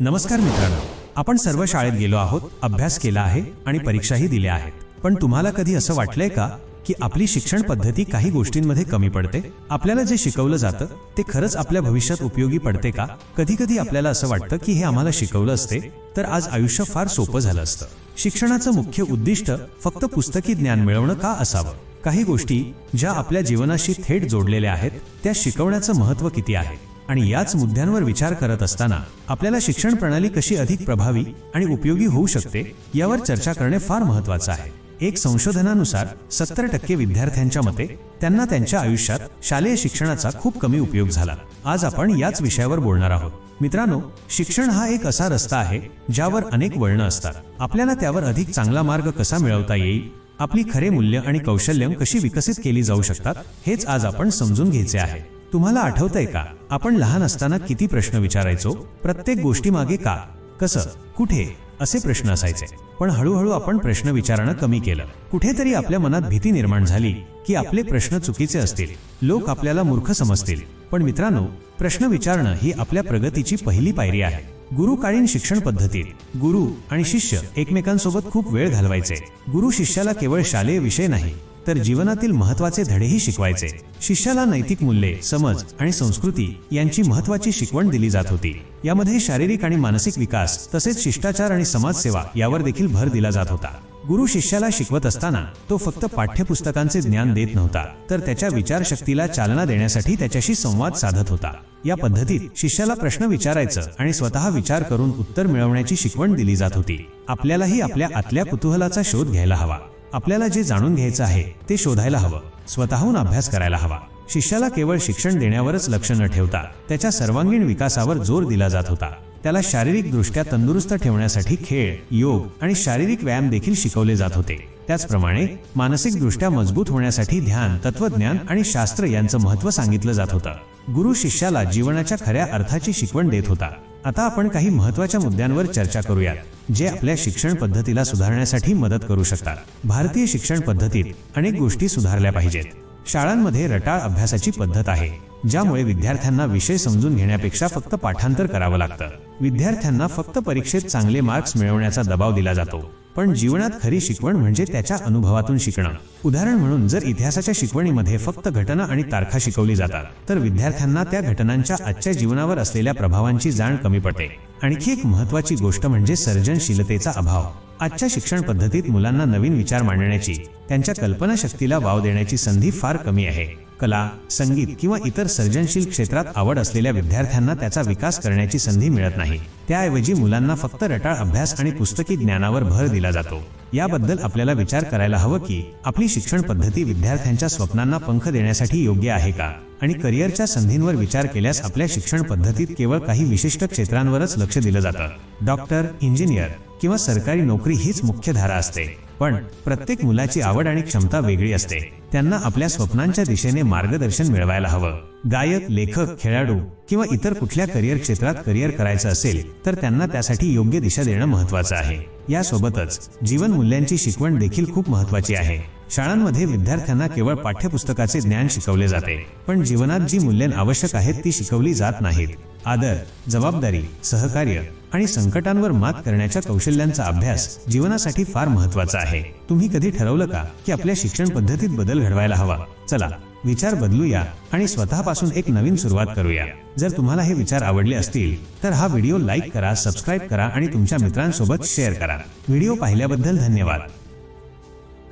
नमस्कार मित्रांनो आपण सर्व शाळेत गेलो आहोत अभ्यास केला आहे आणि परीक्षाही दिल्या आहेत. पण तुम्हाला कधी असं वाटलंय का की आपली शिक्षण पद्धती काही गोष्टींमध्ये कमी पडते? आपल्याला जे शिकवलं जातं ते खरंच आपल्या भविष्यात उपयोगी पडते का? कधी कधी आपल्याला असं वाटतं की हे आम्हाला शिकवलं असते तर आज आयुष्य फार सोपं झालं असतं. शिक्षणाचं मुख्य उद्दिष्ट फक्त पुस्तकी ज्ञान मिळवणं का असावं? काही गोष्टी ज्या आपल्या जीवनाशी थेट जोडलेल्या आहेत त्या शिकवण्याचं महत्त्व किती आहे? आणि याच मुद्द्यांवर विचार करत असताना आपल्याला शिक्षण प्रणाली कशी अधिक प्रभावी आणि उपयोगी होऊ शकते यावर चर्चा करणे फार महत्वाचं आहे. एक संशोधनानुसार सत्तर टक्के विद्यार्थ्यांच्या मते त्यांना त्यांच्या आयुष्यात शालेय शिक्षणाचा खूप कमी उपयोग झाला. आज आपण याच विषयावर बोलणार आहोत. मित्रांनो शिक्षण हा एक असा रस्ता आहे ज्यावर अनेक वळणं असतात. आपल्याला त्यावर अधिक चांगला मार्ग कसा मिळवता येईल? आपली खरे मूल्य आणि कौशल्य कशी विकसित केली जाऊ शकतात? हेच आज आपण समजून घ्यायचे आहे. तुम्हाला आठवतंय का? आपण लहान असताना किती प्रश्न विचारायचो? प्रत्येक गोष्टी मागे का? कसं? कुठे? असे प्रश्न असायचे. पण हळूहळू आपण प्रश्न विचारणं कमी केलं. कुठेतरी आपल्या मनात भीती निर्माण झाली की आपले प्रश्न चुकीचे असतील. लोक आपल्याला मूर्ख समजतील. पण मित्रांनो प्रश्न विचारणं ही आपल्या प्रगतीची पहिली पायरी आहे. गुरुकालीन शिक्षण पद्धतीत गुरु आणि शिष्य एकमेकांसोबत खूप वेळ घालवायचे. गुरु शिष्याला केवळ शालेय विषय नाही तर जीवनातील महत्त्वाचे धडेही शिकवायचे. शिष्याला नैतिक मूल्ये समज आणि संस्कृती यांची महत्वाची शिकवण दिली जात होती. यामध्ये शारीरिक आणि मानसिक विकास तसेच शिष्टाचार आणि समाजसेवा यावर देखील भर दिला जात होता. गुरु शिष्याला शिकवत असताना तो फक्त पाठ्यपुस्तकांचे ज्ञान देत नव्हता तर त्याच्या विचारशक्तीला चालना देण्यासाठी त्याच्याशी संवाद साधत होता. या पद्धतीत शिष्याला प्रश्न विचारायचं आणि स्वतः विचार करून उत्तर मिळवण्याची शिकवण दिली जात होती. आपल्यालाही आपल्या आतल्या कुतूहलाचा शोध घ्यायला हवा. आपल्याला जे जाणून घ्यायचं आहे ते शोधायला हवं. स्वतःहून अभ्यास करायला हवा. शिष्याला केवळ शिक्षण देण्यावरच लक्ष न ठेवता त्याच्या सर्वांगीण विकासावर जोर दिला जात होता. त्याला शारीरिक दृष्ट्या तंदुरुस्त ठेवण्यासाठी खेळ योग आणि शारीरिक व्यायाम देखील शिकवले जात होते. त्याचप्रमाणे मानसिक दृष्ट्या मजबूत होण्यासाठी ध्यान तत्वज्ञान आणि शास्त्र यांचं महत्त्व सांगितलं जात होतं. गुरु शिष्याला जीवनाच्या खऱ्या अर्थाची शिकवण देत होता. आता आपण काही महत्त्वाच्या मुद्द्यांवर चर्चा करूयात. जे आपल्या शिक्षण पद्धतीला सुधारण्यासाठी मदत करू शकतात. भारतीय शिक्षण पद्धतीत अनेक गोष्टी सुधारल्या पाहिजेत. शाळांमध्ये रटाळ अभ्यासाची पद्धत आहे ज्यामुळे विद्यार्थ्यांना विषय समजून घेण्यापेक्षा फक्त पाठांतर करावं लागतं. विद्यार्थ्यांना फक्त परीक्षेत चांगले मार्क्स मिळवण्याचा दबाव दिला जातो पण जीवनात खरी शिकवण म्हणजे त्याच्या अनुभवातून शिकणं. उदाहरण म्हणून जर इतिहासाच्या शिकवणीमध्ये फक्त घटना आणि तारखा शिकवली जातात तर विद्यार्थ्यांना त्या घटनांच्या आजच्या जीवनावर असलेल्या प्रभावांची जाण कमी पडते. आणखी एक महत्वाची गोष्ट म्हणजे सर्जनशीलतेचा अभाव. आजच्या शिक्षण पद्धतीत मुलांना नवीन विचार मांडण्याची त्यांच्या कल्पनाशक्तीला वाव देण्याची संधी फार कमी आहे. कला संगीत किंवा इतर सर्जनशील क्षेत्रात आवड असलेल्या विद्यार्थ्यांना त्याचा विकास करण्याची संधी मिळत नाही. त्याऐवजी मुलांना फक्त रटाळ अभ्यास आणि पुस्तकी ज्ञानावर भर दिला जातो. याबद्दल आपल्याला विचार करायला हवं की आपली शिक्षण पद्धती विद्यार्थ्यांच्या स्वप्नांना पंख देण्यासाठी योग्य आहे का? आणि करिअरच्या संधींवर विचार केल्यास आपल्या शिक्षण पद्धतीत केवळ काही विशिष्ट क्षेत्रांवरच लक्ष दिलं जातं. डॉक्टर इंजिनियर किंवा सरकारी नोकरी हीच मुख्य धारा असते. पण प्रत्येक मुलाची आवड आणि क्षमता वेगळी असते. त्यांना आपल्या स्वप्नांच्या दिशेने मार्गदर्शन मिळवायला हवं. गायक लेखक खेळाडू किंवा इतर कुठल्या करिअर क्षेत्रात करिअर करायचं असेल तर त्यांना त्यासाठी योग्य दिशा देणं महत्वाचं आहे. यासोबतच जीवन मूल्यांची शिकवण देखील खूप महत्वाची आहे. शाळांमध्ये विद्यार्थ्यांना केवळ पाठ्यपुस्तकाचे ज्ञान शिकवले जाते पण जीवनात जी मूल्यं आवश्यक आहेत ती शिकवली जात नाहीत. आदर जबाबदारी सहकार्य आणि संकटांवर मात करण्याच्या कौशल्यांचा अभ्यास जीवनासाठी फार महत्त्वाचा आहे. तुम्ही कधी ठरवलं का की आपल्या शिक्षण पद्धतीत बदल घडवायला हवा? चला विचार बदलूया आणि स्वतःपासून एक नवीन सुरुवात करूया. जर तुम्हाला हे विचार आवडले असतील तर हा व्हिडिओ लाईक करा सबस्क्राईब करा आणि तुमच्या मित्रांसोबत शेअर करा. व्हिडिओ पाहिल्याबद्दल धन्यवाद.